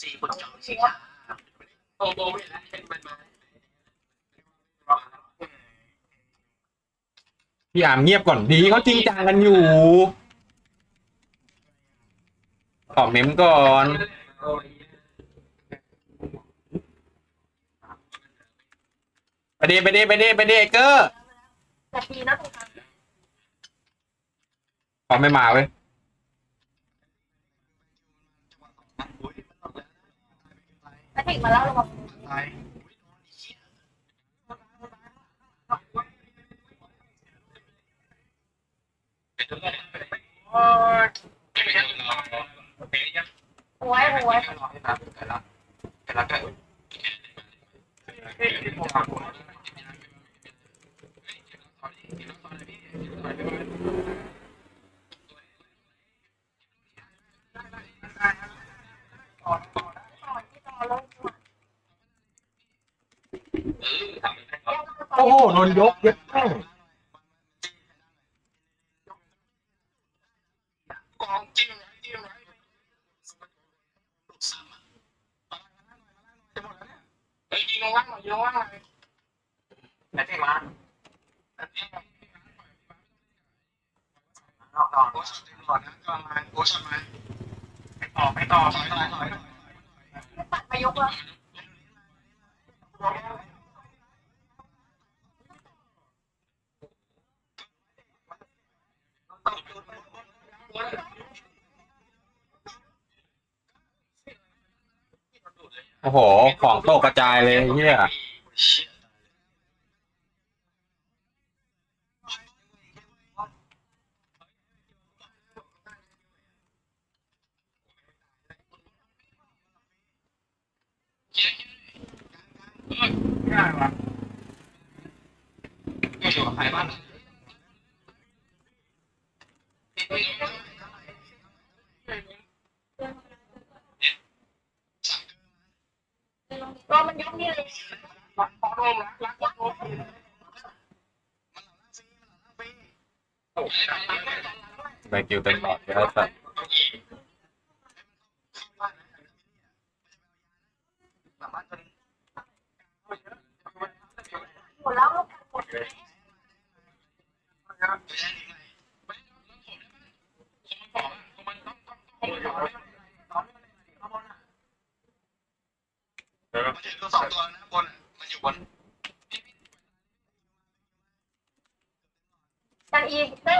สี่คนจองสิโอ้โหไม่แล้วเป็นมันมาพี่อามเงียบก่อนดีเขาจริงจังกันอยู่ขอเมมก่อนไปดีไปดีไปดีไปดีไอ้เกอร์แต่ดีนะตรงนั้นขอไม่มาเว้ย ติมาแล้วเราบอกตายโอ้ยไม่าเป็นยังหวยหวยรอให้ตามเกิดละแต่ละก็ด ต่อที่ต่อแล้ว โอ้โหโดนยกเย็บแม่งกองจิ้มจิ้มเฮ้ยยิงลงล่างหน่อยยิงลงล่างหน่อยไหนที่มาต่อต่อโค้ชต่อนนะก็มาโค้ชมาไปต่อไปต่อถอยถอยถอยปัดมายกเลย อ้โห ของตกกระจายเลยไอ้เฮียง่ายวะไม่อยู่กับใครบ้าง ก็มันยกนี่เลย รักพ่อโดมรักรักพ่อโดมโอ้ ยแบกิวเต็มหลอดเลยสัตว์หมดแล้วหมดสองตัวนะบนมันอยู่บน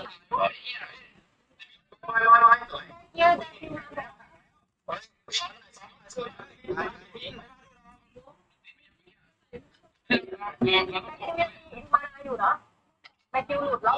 อีกเต้ลอยลอยลอยเยอะมาอยู่เนาะไปคิวหลุดแล้ว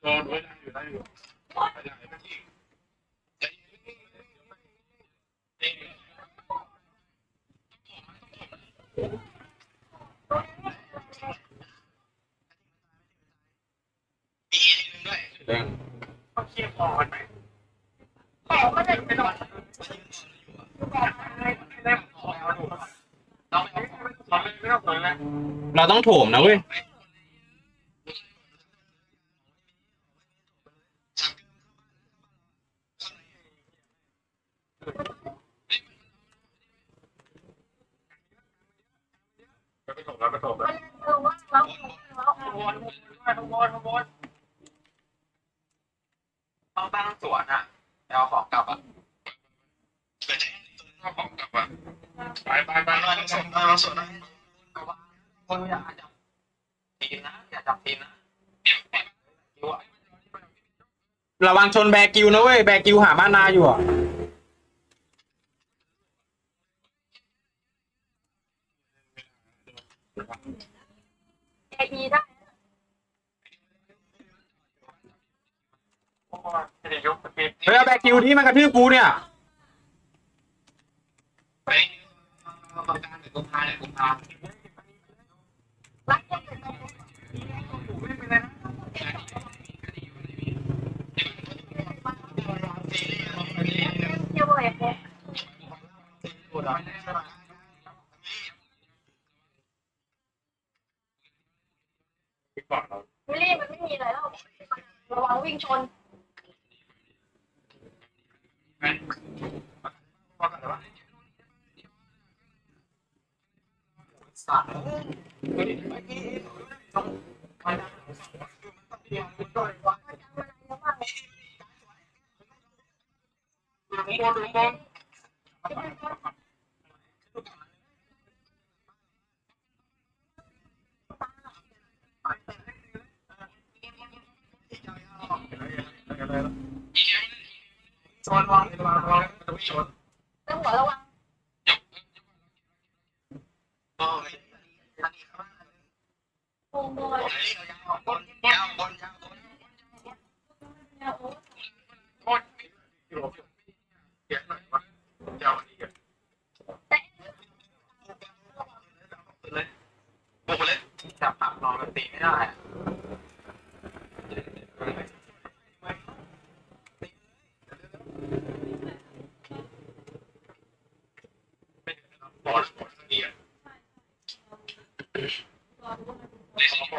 โดนด้วยได้อยู่ได้อยู่ไปไหนไปที่มีนึงด้วย เด้ง ต้องเคี่ยวพอกันไหม แต่ก็จะ ไม่ต้องไม่ได้พอเอาดูเราไม่เราไม่ต้องสนแล้ว เราต้องโถมนะเว้ย ไปถมแล้วไปถมแล้วมันเออว่าแล้วแล้วขบวนขบวนขบวนต้องตั้งสวนอะเอาของกลับอะเกิดเอาของกลับอะไปไปไปไปสวนเอาสวนนะ คนอย่าจับทีมนะอย่าจับทีมนะคิวอะระวังชนแบกิวนะเว้ย แบกิวหาบ้านนาอยู่อะเออีได้โอ้ยไม่ได้ยกสกิปเฮ้ยเอาแบกิวที่มันกระทืบกูเนี่ย ไปประกันหรือกุมภาหรือกุมภา รักกันเลย ไม่เป็นไรนะ เที่ยวเลยโค้ พูดอะ วิลลี่มันไม่มีอะไรแล้วระวังวิ่งชนไปว่ากันเลยวะสัตว์เฮ้ยเมื่อกี้ต้องไปนะเดี๋ยวมันก็เลยว่ามันจะมันอะไรบ้างดูมอง ดูมองชนวางวางวางจะไม่ชนเรื่องหัวระวังโอ้ยโอ้โหยาวบนยาวบนยาวบนเนี่ยโอ้โคตรอยู่เขียนหน่อยวะยาวดีกันแต่เลยบุกไปเลยจับนอนมันตีไม่ได้อะ บอลบอลเดียร์เลยสิโอ้โห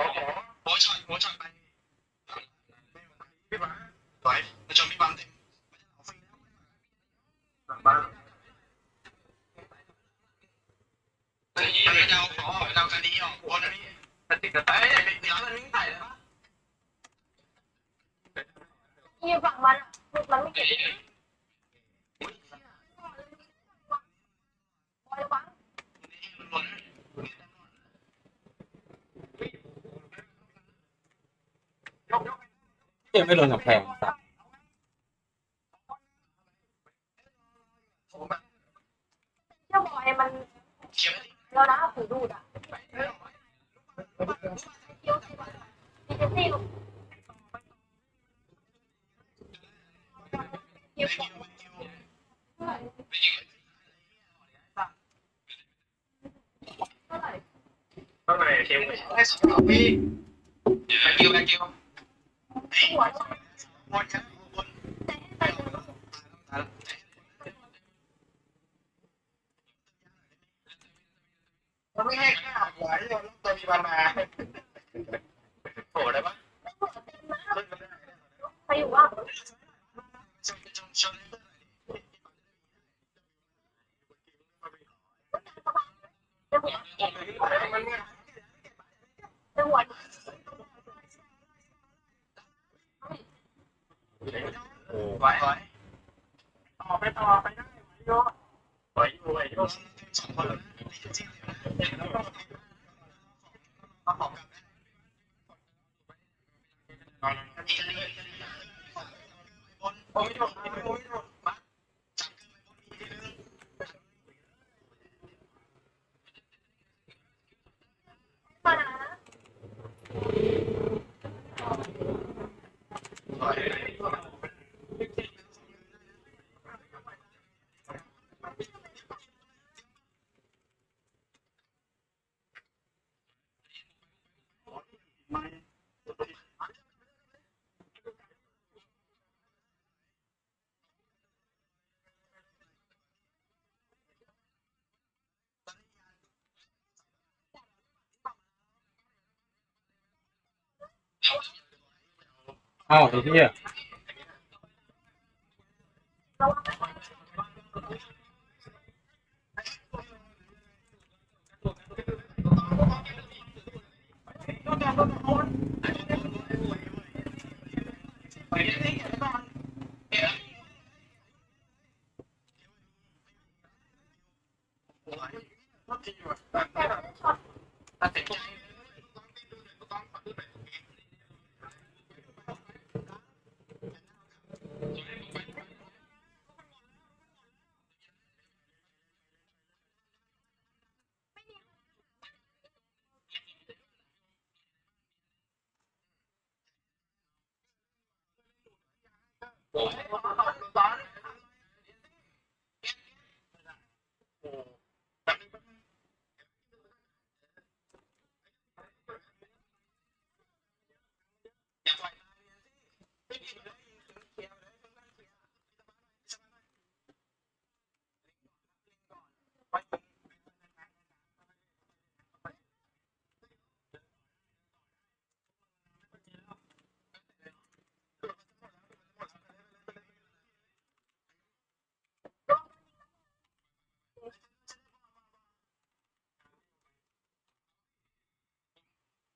โอ้ช็อตโอ้ช็อตไปพี่บ้าถอยจะชมพี่บัมเต็ม หลังบ้าน มันจะเอาของออกเอาคดีออกบนอันนี้ แต่ติดกับเอ้เอ้ยยเดี๋ยวมันวิ่งใส่เลยปะที่ฝั่งมันอะมันไม่เก็บบอยวังมันหล่นเยังไม่โดนกับแพงสับเชื่อบอยมันเขียวแล้วนะถือดูดอะ ข้างในเทมให้สองปีแบกิวแบกิวหัวบนครับบน แต่ไปเลย มันไม่ให้ค่าหัวไอ้ตัวตัว มีบามาโหได้ปะหัวเต็มนะขึ้นไม่ได้ใครอยู่ว่าชนชนชนจะหัวมันเนี่ยจะหัวไหวไหวต่อไปต่อไปได้ไหมโยไหวอยู่ไหวอยู่สองคนจริงเลยนะเอาของก ลับได้อีกเลยบนโอ้ยโยโอ้ยโอ้ยโยมาจับกันไปบนอีกทีนึง มานะ ไหว อ้าว เ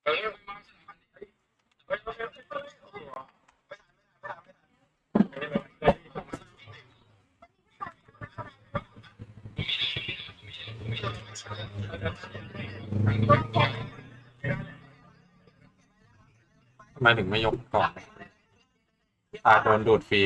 ทำไมถึงไม่ยกก่อนอาโดนดูดฟรี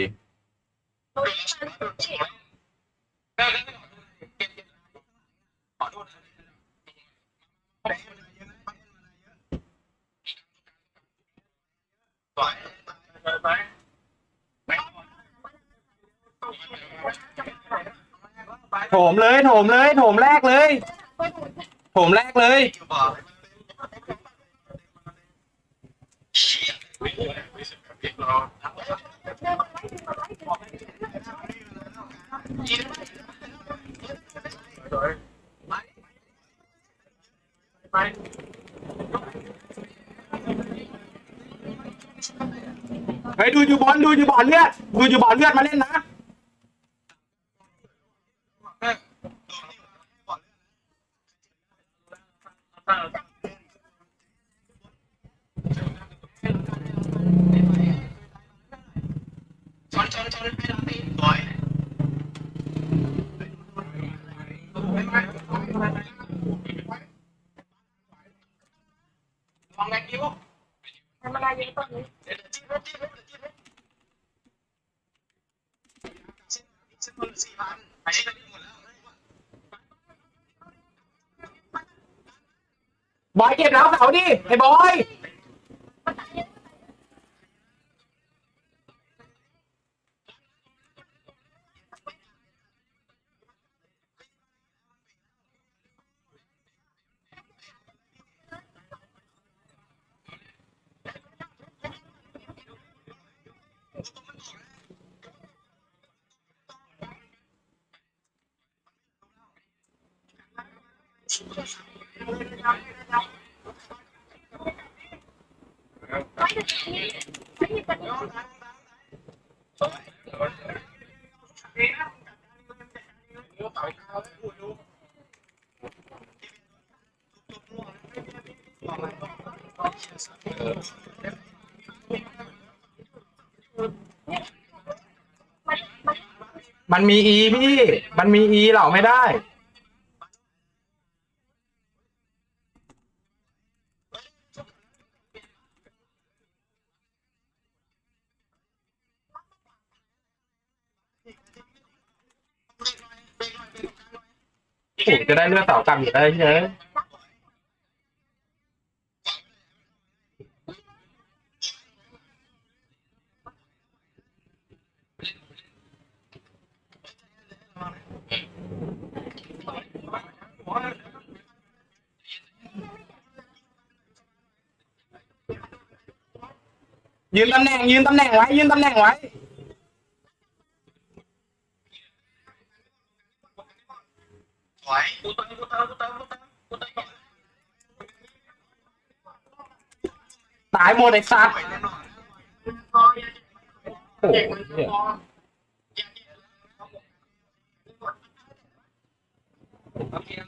โถมเลยโถมเลยโถมแรกเลยโถมแรกเลยไปเฮ้ยดูอยู่บอลดูอยู่บอลเลือดดูอยู่บอลเลือดมาเล่นนะ ชนชนชนไม่รับตีบ่อยลองแม็กกิ้ว ทำอะไรอยู่ตรงนี้ เดี๋ยวจิ้มรถจิ้มรถจิ้มรถชิ้นชิ้นคนสี่พันอันนี้ก็หมดแล้ว บอยเก็บแล้วเสาดิไอ้บอย มันมีอีพี่ มันมีอีเหล่าไม่ได้ จะได้เลือดเต่ากำอยู่ได้เยอะยืนตำแหน่งยืนตำแหน่งไว้ยืนตำแหน่งไว้ ตายหมดไอ้สัตว์สวยแน่อนโอ้โหเหี้ย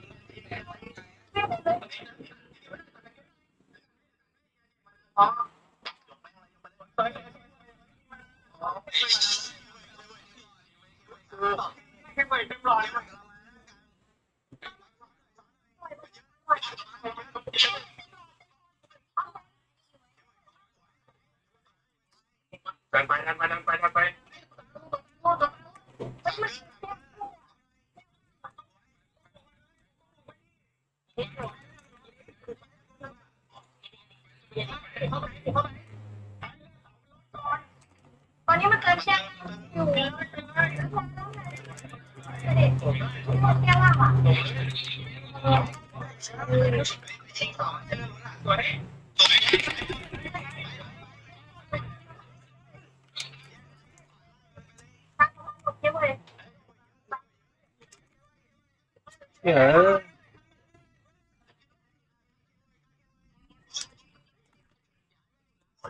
ดันไปดันไปดันไปดันไป ตอนนี้มันเกินแช่อยู่เด็กหมดแก้วอะ สวย เยอะเลย เฮ้ย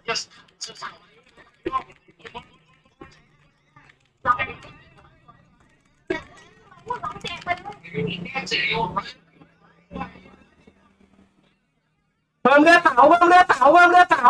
yes ลออเลยเพิ่มเลือดเสาเพิ่มเลือดเสาเพิ่มเลือดเสา